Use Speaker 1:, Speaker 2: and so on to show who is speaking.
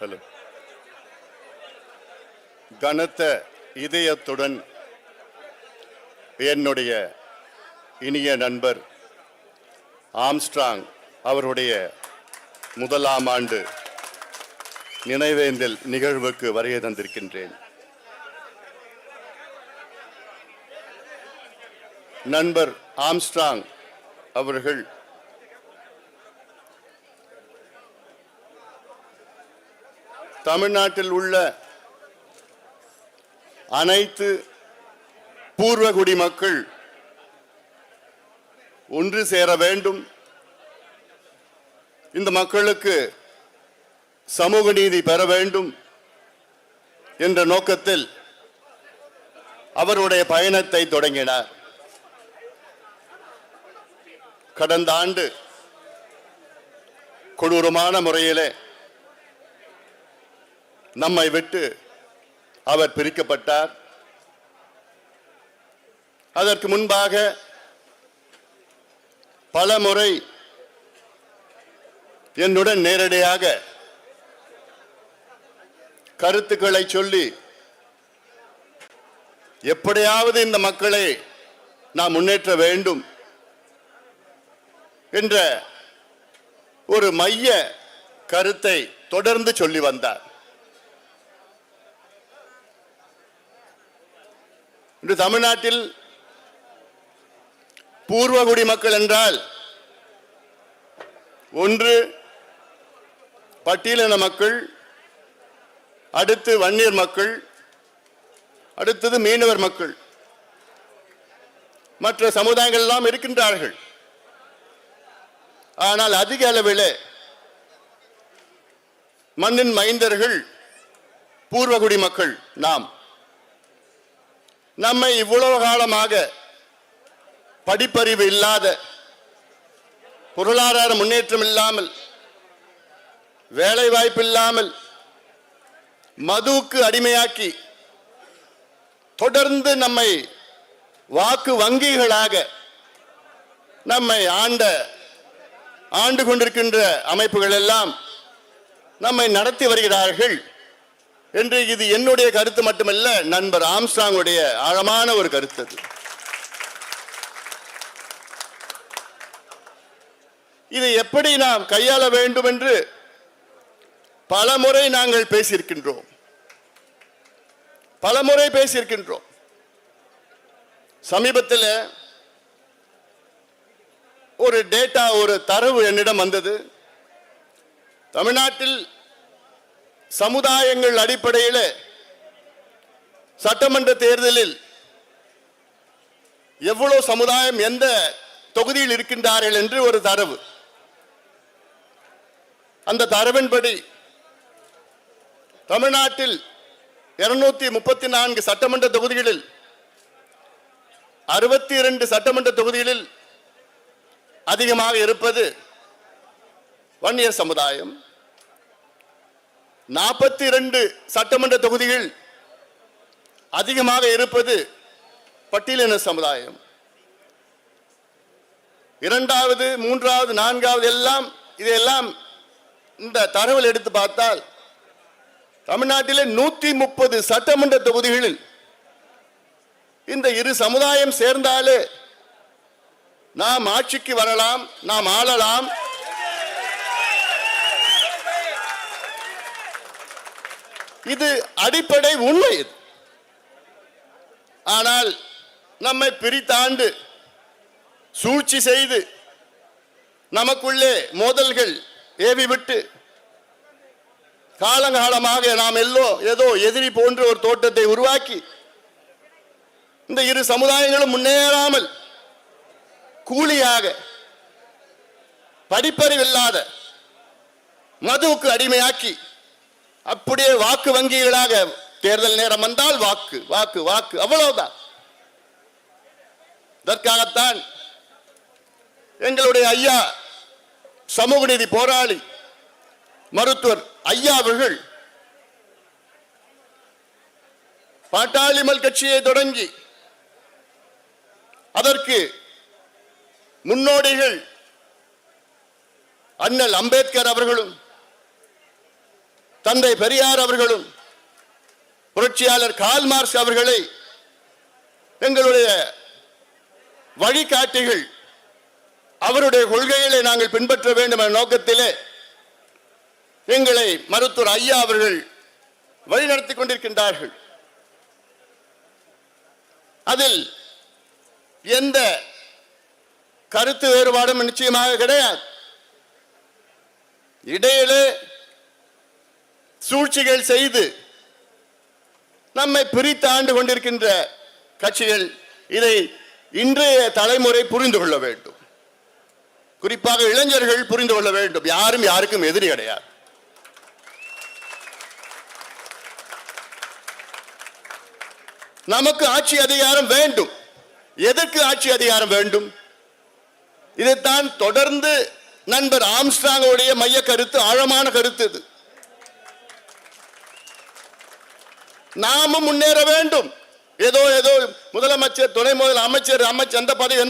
Speaker 1: Hello கனத்த இதயத்துடன் என்னுடைய இனிய நண்பர் ஆம்ஸ்ட்ராங் அவருடைய முதலாம் ஆண்டு நினைவேந்தல் நிகழ்வுக்கு வருகை தந்திருக்கின்றேன். நண்பர் ஆம்ஸ்ட்ராங் அவர்கள் தமிழ்நாட்டில் உள்ள அனைத்து பூர்வகுடி மக்கள் ஒன்று சேர வேண்டும். இந்த மக்களுக்கு சமூக நீதி பெற வேண்டும் என்ற நோக்கத்தில் அவருடைய பயணத்தை தொடங்கினார். கடந்த ஆண்டு கொடூரமான முறையிலே நம்மை விட்டு அவர் பிரிக்கப்பட்டார். அதற்கு முன்பாக பல முறை என்னுடன் நேரடியாக கருத்துக்களை சொல்லி எப்படியாவது இந்த மக்களை நாம் முன்னேற்ற வேண்டும் என்ற ஒரு மைய கருத்தை தொடர்ந்து சொல்லி வந்தார். இன்று தமிழ்நாட்டில் பூர்வகுடி மக்கள் என்றால் ஒன்று பட்டியலின மக்கள் அடுத்து வன்னியர் மக்கள் அடுத்தது மீனவர் மக்கள். மற்ற சமுதாயங்கள் எல்லாம் இருக்கின்றார்கள். ஆனால் அதிக அளவில் மண்ணின் மைந்தர்கள் பூர்வகுடி மக்கள் நாம். நம்மை இவ்வளவு காலமாக படிப்பறிவு இல்லாத பொருளாதார முன்னேற்றம் இல்லாமல் வேலை வாய்ப்பு இல்லாமல் மதுவுக்கு அடிமையாக்கி தொடர்ந்து நம்மை வாக்கு வங்கிகளாக நம்மை ஆண்ட ஆண்டு கொண்டிருக்கின்ற அமைப்புகள் எல்லாம் நம்மை நடத்தி வருகிறார்கள் என்று இது என்னுடைய கருத்து மட்டுமல்ல நண்பர் ஆம்ஸ்டாங்குடைய ஆழமான ஒரு கருத்து இதை எப்படி நாம் கையாள வேண்டும் என்று பல முறை நாங்கள் பேசியிருக்கின்றோம். பல முறை பேசியிருக்கின்றோம். சமீபத்தில் ஒரு டேட்டா ஒரு தரவு என்னிடம் வந்தது. தமிழ்நாட்டில் சமுதாயங்கள் அடிப்படையில் சட்டமன்ற தேர்தலில் எவ்வளவு சமுதாயம் எந்த தொகுதியில் இருக்கின்றார்கள் என்று ஒரு தரவு. அந்த தரவின்படி தமிழ்நாட்டில் இருநூத்தி முப்பத்தி நான்கு சட்டமன்ற தொகுதிகளில் அறுபத்தி இரண்டு சட்டமன்ற தொகுதிகளில் அதிகமாக இருப்பது வன்னியர் சமுதாயம். நாற்பத்தி இரண்டு சட்டமன்ற தொகுதிகள் அதிகமாக இருப்பது பட்டியலின சமுதாயம். இரண்டாவது மூன்றாவது நான்காவது எல்லாம் இதையெல்லாம் இந்த தரவில் எடுத்து பார்த்தால் தமிழ்நாட்டிலே நூத்தி முப்பது சட்டமன்ற தொகுதிகளில் இந்த இரு சமுதாயம் சேர்ந்தாலே நாம் ஆட்சிக்கு வரலாம் நாம் ஆளலாம். இது அடிப்படை உண்மை இது. ஆனால் நம்மை பிரித்தாண்டு சூழ்ச்சி செய்து நமக்குள்ளே மோதல்கள் ஏவி விட்டு. காலங்காலமாக நாம் எல்லோ ஏதோ எதிரி போன்ற ஒரு தோட்டத்தை உருவாக்கி இந்த இரு சமுதாயங்களும் முன்னேறாமல் கூலியாக படிப்பறிவில்லாத மதுவுக்கு அடிமையாக்கி அப்படியே வாக்கு வங்கிகளாக தேர்தல் நேரம் வந்தால் வாக்கு வாக்கு வாக்கு அவ்வளவுதான். இதற்காகத்தான் எங்களுடைய ஐயா சமூக நீதி போராளி மருத்துவர் ஐயா அவர்கள் பாட்டாளிமல் கட்சியை தொடங்கி அதற்கு முன்னோடிகள் அண்ணல் அம்பேத்கர் அவர்களும் தந்தை பெரியார் அவர்களும் புரட்சியாளர் கால்மார்க்ஸ் அவர்களை எங்களுடைய வழிகாட்டிகள் அவருடைய கொள்கைகளை நாங்கள் பின்பற்ற வேண்டும் என்ற நோக்கத்திலே எங்களை மருத்துவர் ஐயா அவர்கள் வழிநடத்தி கொண்டிருக்கின்றார்கள். அதில் எந்த கருத்து வேறுபாடும் நிச்சயமாக கிடையாது. இடையிலே சூழ்ச்சிகள் செய்து நம்மை பிரித்து ஆண்டு கொண்டிருக்கின்ற கட்சிகள் இதை இன்றைய தலைமுறை புரிந்து கொள்ள வேண்டும். குறிப்பாக இளைஞர்கள் புரிந்து கொள்ள வேண்டும். யாரும் யாருக்கும் எதிரி கிடையாது. நமக்கு ஆட்சி அதிகாரம் வேண்டும். எதற்கு ஆட்சி அதிகாரம் வேண்டும்? இதைத்தான் தொடர்ந்து நண்பர் ஆம்ஸ்டாங்கோடைய மைய கருத்து ஆழமான கருத்து இது. நாமும் முன்னேற வேண்டும். ஏதோ ஏதோ முதலமைச்சர் துணை முதல் அமைச்சர் அமைச்சர் அந்த பதவி எந்த